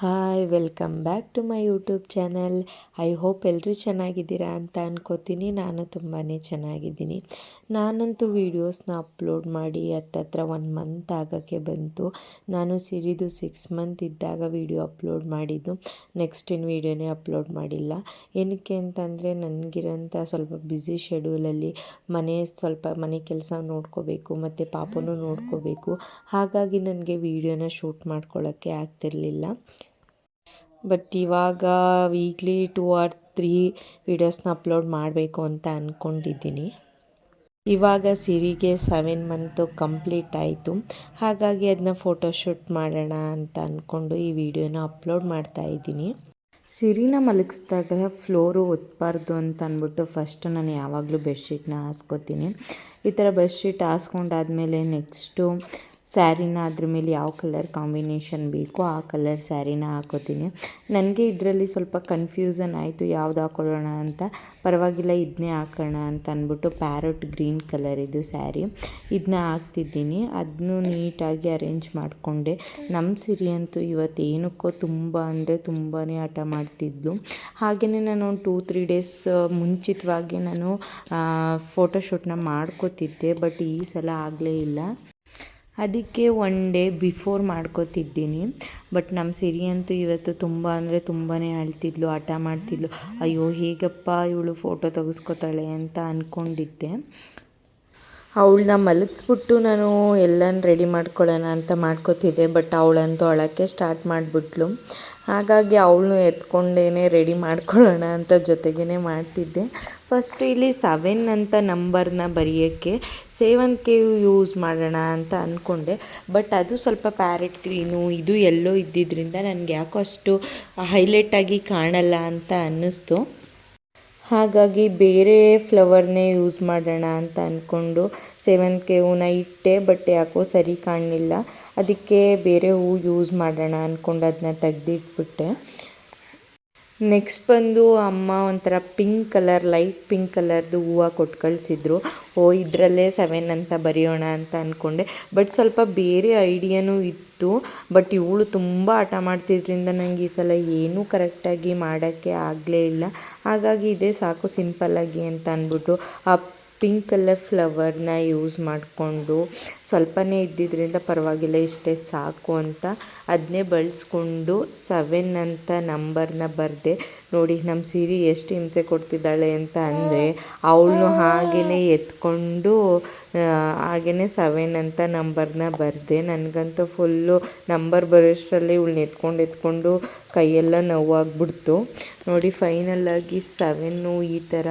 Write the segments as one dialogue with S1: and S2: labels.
S1: Hi welcome back to my YouTube channel I hope ಎಲ್ಲರೂ ಚೆನ್ನಾಗಿದ್ದೀರಾ ಅಂತ ಅನ್ಕೋತೀನಿ. ನಾನು ತುಂಬಾ ಚೆನ್ನಾಗಿದ್ದೀನಿ. ನಾನಂತೂ ವೀಡಿಯೋಸ್ನ ಅಪ್ಲೋಡ್ ಮಾಡಿ ಹತ್ತತ್ರ ಒನ್ ಮಂತ್ ಆಗೋಕ್ಕೆ ಬಂತು. ನಾನು ಸಿರಿದು ಸಿಕ್ಸ್ ಮಂತ್ ಇದ್ದಾಗ ವೀಡಿಯೋ ಅಪ್ಲೋಡ್ ಮಾಡಿದ್ದು. ನೆಕ್ಸ್ಟ್ ಇನ್ನು ವೀಡಿಯೋನೇ ಅಪ್ಲೋಡ್ ಮಾಡಿಲ್ಲ. ಏನಕ್ಕೆ ಅಂತಂದರೆ, ನನಗಿರೋಂಥ ಸ್ವಲ್ಪ ಬ್ಯುಸಿ ಶೆಡ್ಯೂಲಲ್ಲಿ ಮನೆ ಸ್ವಲ್ಪ ಮನೆ ಕೆಲಸ ನೋಡ್ಕೋಬೇಕು, ಮತ್ತು ಪಾಪನೂ ನೋಡ್ಕೋಬೇಕು. ಹಾಗಾಗಿ ನನಗೆ ವೀಡಿಯೋನ ಶೂಟ್ ಮಾಡ್ಕೊಳ್ಳೋಕ್ಕೆ ಆಗ್ತಿರಲಿಲ್ಲ. ಬಟ್ ಇವಾಗ ವೀಕ್ಲಿ ಟೂ ಆರ್ ತ್ರೀ ವೀಡಿಯೋಸ್ನ ಅಪ್ಲೋಡ್ ಮಾಡಬೇಕು ಅಂತ ಅಂದ್ಕೊಂಡಿದ್ದೀನಿ ಇವಾಗ ಸಿರಿಗೆ ಸೆವೆನ್ ಮಂತು ಕಂಪ್ಲೀಟ್ ಆಯಿತು. ಹಾಗಾಗಿ ಅದನ್ನ ಫೋಟೋಶೂಟ್ ಮಾಡೋಣ ಅಂತ ಅಂದ್ಕೊಂಡು ಈ ವಿಡಿಯೋನ ಅಪ್ಲೋಡ್ ಮಾಡ್ತಾ ಇದ್ದೀನಿ. ಸಿರಿನ ಮಲಗಿಸ್ದಾಗ ಫ್ಲೋರು ಒತ್ತಬಾರ್ದು ಅಂತ ಅಂದ್ಬಿಟ್ಟು ಫಸ್ಟ್ ನಾನು ಯಾವಾಗಲೂ ಬೆಡ್ಶೀಟ್ನ ಹಾಸ್ಕೋತೀನಿ. ಈ ಥರ ಬೆಡ್ಶೀಟ್ ಹಾಸ್ಕೊಂಡಾದ್ಮೇಲೆ ನೆಕ್ಸ್ಟು ಸ್ಯಾರಿನ ಅದ್ರ ಮೇಲೆ ಯಾವ ಕಲರ್ ಕಾಂಬಿನೇಷನ್ ಬೇಕೋ ಆ ಕಲರ್ ಸ್ಯಾರಿನ ಹಾಕೋತೀನಿ. ನನಗೆ ಇದರಲ್ಲಿ ಸ್ವಲ್ಪ ಕನ್ಫ್ಯೂಸನ್ ಆಯಿತು, ಯಾವ್ದು ಹಾಕೊಳ್ಳೋಣ ಅಂತ. ಪರವಾಗಿಲ್ಲ ಇದನ್ನೇ ಹಾಕೋಣ ಅಂತ ಅಂದ್ಬಿಟ್ಟು ಪ್ಯಾರಟ್ ಗ್ರೀನ್ ಕಲರ್ ಇದು ಸ್ಯಾರಿ. ಇದನ್ನ ಹಾಕ್ತಿದ್ದೀನಿ. ಅದನ್ನು ನೀಟಾಗಿ ಅರೇಂಜ್ ಮಾಡಿಕೊಂಡೆ. ನಮ್ಮ ಸಿರಿ ಅಂತೂ ಇವತ್ತು ಏನಕ್ಕೋ ತುಂಬ ಅಂದರೆ ತುಂಬಾ ಹಠ ಮಾಡ್ತಿದ್ಲು. ಹಾಗೆಯೇ ನಾನು ಒಂದು ಟೂ ತ್ರೀ ಡೇಸ್ ಮುಂಚಿತವಾಗಿ ನಾನು ಫೋಟೋಶೂಟ್ನ ಮಾಡ್ಕೋತಿದ್ದೆ ಬಟ್ ಈ ಸಲ ಆಗಲೇ ಇಲ್ಲ. ಅದಕ್ಕೆ ಒನ್ ಡೇ ಬಿಫೋರ್ ಮಾಡ್ಕೋತಿದ್ದೀನಿ. ಬಟ್ ನಮ್ಮ ಸಿರಿ ಅಂತೂ ಇವತ್ತು ತುಂಬ ಅಂದರೆ ತುಂಬಾ ಅಳ್ತಿದ್ಲು ಆಟ ಮಾಡ್ತಿದ್ಲು. ಅಯ್ಯೋ, ಹೇಗಪ್ಪ ಇವಳು ಫೋಟೋ ತೆಗೆಸ್ಕೊತಾಳೆ ಅಂತ ಅಂದ್ಕೊಂಡಿದ್ದೆ ಅವಳನ್ನ ಮಲಗಿಸ್ಬಿಟ್ಟು ನಾನು ಎಲ್ಲನ ರೆಡಿ ಮಾಡ್ಕೊಳ್ಳೋಣ ಅಂತ ಮಾಡ್ಕೋತಿದ್ದೆ ಬಟ್ ಅವಳಂತೂ ಅಳೋಕ್ಕೆ ಸ್ಟಾರ್ಟ್ ಮಾಡಿಬಿಟ್ಲು. ಹಾಗಾಗಿ ಅವಳನ್ನು ಎತ್ಕೊಂಡೇ ರೆಡಿ ಮಾಡ್ಕೊಳ್ಳೋಣ ಅಂತ ಜೊತೆಗೇ ಮಾಡ್ತಿದ್ದೆ. ಫಸ್ಟ್ ಇಲ್ಲಿ ಸೆವೆನ್ ಅಂತ ನಂಬರ್ನ ಬರೆಯೋಕ್ಕೆ ಸೇವಂತಿಗೆ ಯೂಸ್ ಮಾಡೋಣ ಅಂತ ಅಂದ್ಕೊಂಡೆ ಬಟ್ ಅದು ಸ್ವಲ್ಪ ಪ್ಯಾರೆಟ್ ಗ್ರೀನು ಇದು ಎಲ್ಲೋ ಇದ್ದಿದ್ದರಿಂದ ನನಗೆ ಯಾಕೋ ಅಷ್ಟು ಹೈಲೈಟಾಗಿ ಕಾಣಲ್ಲ ಅಂತ ಅನ್ನಿಸ್ತು. ಹಾಗಾಗಿ ಬೇರೆ ಫ್ಲವರ್ನೇ ಯೂಸ್ ಮಾಡೋಣ ಅಂತ ಅಂದ್ಕೊಂಡು ಸೇವಂತಿಗೆ ಹೂನ ಇಟ್ಟೆ ಬಟ್ ಯಾಕೋ ಸರಿ ಕಾಣಲಿಲ್ಲ. ಅದಕ್ಕೆ ಬೇರೆ ಹೂವು ಯೂಸ್ ಮಾಡೋಣ ಅಂದ್ಕೊಂಡು ಅದನ್ನ ತೆಗ್ದಿಟ್ಬಿಟ್ಟೆ. ನೆಕ್ಸ್ಟ್ ಬಂದು ಅಮ್ಮ ಒಂಥರ ಪಿಂಕ್ ಕಲರ್ ಲೈಟ್ ಪಿಂಕ್ ಕಲರ್ದು ಹೂವು ಕೊಟ್ಟು ಕಳಿಸಿದ್ರು. ಓ, ಇದರಲ್ಲೇ ಸೆವೆನ್ ಅಂತ ಬರೆಯೋಣ ಅಂತ ಅಂದ್ಕೊಂಡೆ ಬಟ್ ಸ್ವಲ್ಪ ಬೇರೆ ಐಡಿಯಾನೂ ಇತ್ತು. ಬಟ್ ಇವಳು ತುಂಬ ಆಟ ಮಾಡ್ತಿದ್ರಿಂದ ನನಗೆ ಈ ಸಲ ಏನೂ ಕರೆಕ್ಟಾಗಿ ಮಾಡೋಕ್ಕೆ ಆಗಲೇ ಇಲ್ಲ. ಹಾಗಾಗಿ ಇದೇ ಸಾಕು ಸಿಂಪಲ್ಲಾಗಿ ಅಂತ ಅಂದ್ಬಿಟ್ಟು ಆ ಪಿಂಕ್ ಕಲರ್ ಫ್ಲವರ್ನ ಯೂಸ್ ಮಾಡಿಕೊಂಡು ಸ್ವಲ್ಪನೇ ಇದ್ದಿದ್ದರಿಂದ ಪರವಾಗಿಲ್ಲ, ಇಷ್ಟೇ ಸಾಕು ಅಂತ ಅದನ್ನೇ ಬಳಸ್ಕೊಂಡು ಸೆವೆನ್ ಅಂತ ನಂಬರ್ನ ಬರೆದೆ, ನೋಡಿ ನಮ್ಮ ಸೀರೆ ಎಷ್ಟು ಹಿಂಸೆ ಕೊಡ್ತಿದ್ದಾಳೆ ಅಂತ ಅಂದರೆ ಅವಳನ್ನು ಹಾಗೆಯೇ ಎತ್ಕೊಂಡು ಹಾಗೆಯೇ ಸೆವೆನ್ ಅಂತ ನಂಬರ್ನ ಬರೆದೆ. ನನಗಂತೂ ಫುಲ್ಲು ನಂಬರ್ ಬರೋಷ್ಟರಲ್ಲಿ ಇವಳನ್ನ ಎತ್ಕೊಂಡು ಎತ್ಕೊಂಡು ಕೈಯೆಲ್ಲ ನೋವಾಗ್ಬಿಡ್ತು. ನೋಡಿ ಫೈನಲ್ಲಾಗಿ ಸೆವೆನ್ನು ಈ ಥರ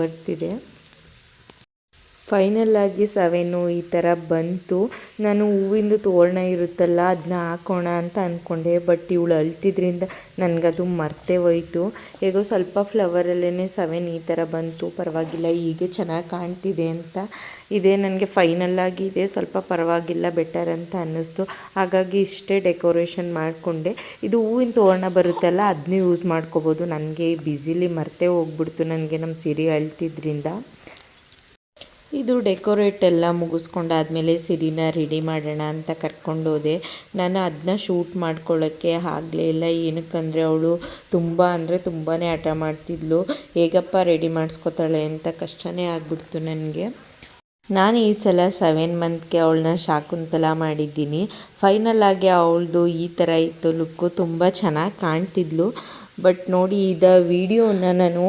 S1: ಬರ್ತಿದೆ. ಫೈನಲ್ಲಾಗಿ ಸವೆನು ಈ ಥರ ಬಂತು. ನಾನು ಹೂವಿಂದು ತೋರಣ ಇರುತ್ತಲ್ಲ ಅದನ್ನ ಹಾಕೋಣ ಅಂತ ಅಂದ್ಕೊಂಡೆ ಬಟ್ ಇವಳು ಅಳ್ತಿದ್ರಿಂದ ನನಗದು ಮರ್ತೇ ಹೋಯ್ತು. ಹೇಗೋ ಸ್ವಲ್ಪ ಫ್ಲವರಲ್ಲೇ ಸವೆನ್ ಈ ಥರ ಬಂತು. ಪರವಾಗಿಲ್ಲ, ಹೀಗೆ ಚೆನ್ನಾಗಿ ಕಾಣ್ತಿದೆ ಅಂತ. ಇದೇ ನನಗೆ ಫೈನಲ್ಲಾಗಿ ಇದೆ ಸ್ವಲ್ಪ ಪರವಾಗಿಲ್ಲ, ಬೆಟರ್ ಅಂತ ಅನ್ನಿಸ್ತು. ಹಾಗಾಗಿ ಇಷ್ಟೇ ಡೆಕೋರೇಷನ್ ಮಾಡಿಕೊಂಡೆ. ಇದು ಹೂವಿನ ತೋರಣ ಬರುತ್ತಲ್ಲ ಅದನ್ನೇ ಯೂಸ್ ಮಾಡ್ಕೋಬೋದು. ನನಗೆ ಬ್ಯುಸಿಲಿ ಮರ್ತೇ ಹೋಗ್ಬಿಡ್ತು, ನನಗೆ ನಮ್ಮ ಸಿರಿ ಅಳ್ತಿದ್ರಿಂದ. ಇದು ಡೆಕೋರೇಟ್ ಎಲ್ಲ ಮುಗಿಸ್ಕೊಂಡಾದ್ಮೇಲೆ ಸಿರಿನ ರೆಡಿ ಮಾಡೋಣ ಅಂತ ಕರ್ಕೊಂಡು ಹೋದೆ ನಾನು ಅದನ್ನ ಶೂಟ್ ಮಾಡ್ಕೊಳ್ಳೋಕ್ಕೆ ಆಗಲೇ ಇಲ್ಲ. ಏನಕ್ಕಂದರೆ ಅವಳು ತುಂಬ ಅಂದರೆ ತುಂಬಾ ಹಠ ಮಾಡ್ತಿದ್ಲು. ಹೇಗಪ್ಪ ರೆಡಿ ಮಾಡಿಸ್ಕೊತಾಳೆ ಅಂತ ಕಷ್ಟನೇ ಆಗ್ಬಿಡ್ತು ನನಗೆ. ನಾನು ಈ ಸಲ ಸೆವೆನ್ ಮಂತ್ಗೆ ಅವಳನ್ನ ಶಾಕುಂತಲ ಮಾಡಿದ್ದೀನಿ. ಫೈನಲ್ ಆಗಿ ಅವಳದು ಈ ಥರ ಇತ್ತು ಲುಕ್ಕು ತುಂಬ ಚೆನ್ನಾಗಿ ಕಾಣ್ತಿದ್ಲು. ಬಟ್ ನೋಡಿ, ಇದ ವೀಡಿಯೋನ ನಾನು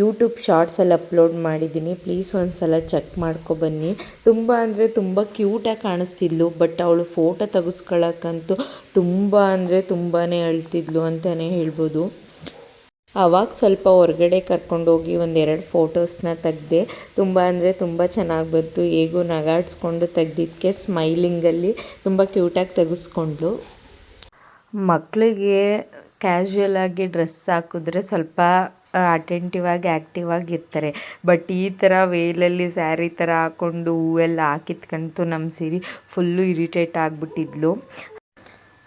S1: ಯೂಟ್ಯೂಬ್ ಶಾರ್ಟ್ಸಲ್ಲಿ ಅಪ್ಲೋಡ್ ಮಾಡಿದ್ದೀನಿ. ಪ್ಲೀಸ್ ಒಂದು ಸಲ ಚೆಕ್ ಮಾಡ್ಕೊಬನ್ನಿ ತುಂಬ ಅಂದರೆ ತುಂಬ ಕ್ಯೂಟಾಗಿ ಕಾಣಿಸ್ತಿದ್ಲು ಬಟ್ ಅವಳು ಫೋಟೋ ತೆಗೆಸ್ಕೊಳ್ಳೋಕ್ಕಂತೂ ತುಂಬ ಅಂದರೆ ತುಂಬಾ ಅಳ್ತಿದ್ಲು ಅಂತಲೇ ಹೇಳ್ಬೋದು. ಆವಾಗ ಸ್ವಲ್ಪ ಹೊರಗಡೆ ಕರ್ಕೊಂಡೋಗಿ ಒಂದೆರಡು ಫೋಟೋಸ್ನ ತೆಗ್ದೆ, ತುಂಬ ಅಂದರೆ ತುಂಬ ಚೆನ್ನಾಗಿ ಬಂತು. ಹೇಗೂ ನಗಾಡಿಸ್ಕೊಂಡು ತೆಗ್ದಿದ್ದಕ್ಕೆ ಸ್ಮೈಲಿಂಗಲ್ಲಿ ತುಂಬ ಕ್ಯೂಟಾಗಿ ತೆಗೆಸ್ಕೊಂಡ್ಳು. ಮಕ್ಕಳಿಗೆ ಕ್ಯಾಶುಯಲ್ ಆಗಿ ಡ್ರೆಸ್ ಹಾಕಿದ್ರೆ ಸ್ವಲ್ಪ ಅಟೆಂಟಿವ್ ಆಗಿ ಆ್ಯಕ್ಟಿವ್ ಆಗಿರ್ತಾರೆ ಬಟ್ ಈ ಥರ ವೇಲಲ್ಲಿ ಸ್ಯಾರಿ ಥರ ಹಾಕ್ಕೊಂಡು ಹೂವೆಲ್ಲ ಹಾಕಿದ್ಕಂತೂ ನಮ್ಮ ಸಿರಿ ಫುಲ್ಲು ಇರಿಟೇಟ್ ಆಗಿಬಿಟ್ಟಿದ್ಲು.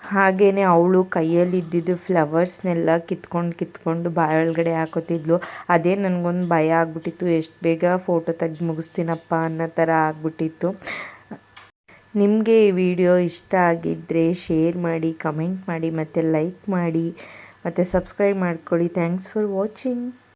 S1: ಹಾಗೆಯೇ ಅವಳು ಕೈಯಲ್ಲಿ ಇದ್ದಿದ್ದು ಫ್ಲವರ್ಸ್ನೆಲ್ಲ ಕಿತ್ಕೊಂಡು ಕಿತ್ಕೊಂಡು ಬಾಯೊಳಗಡೆ ಹಾಕೋತಿದ್ಲು. ಅದೇ ನನಗೊಂದು ಭಯ ಆಗ್ಬಿಟ್ಟಿತ್ತು. ಎಷ್ಟು ಬೇಗ ಫೋಟೋ ತೆಗ್ದು ಮುಗಿಸ್ತೀನಪ್ಪ ಅನ್ನೋ ಥರ ಆಗ್ಬಿಟ್ಟಿತ್ತು. ನಿಮಗೆ ಈ ವಿಡಿಯೋ ಇಷ್ಟ ಆಗಿದ್ದರೆ ಶೇರ್ ಮಾಡಿ, ಕಮೆಂಟ್ ಮಾಡಿ, ಮತ್ತು ಲೈಕ್ ಮಾಡಿ, ಮತ್ತು ಸಬ್ಸ್ಕ್ರೈಬ್ ಮಾಡ್ಕೊಳ್ಳಿ. Thanks for watching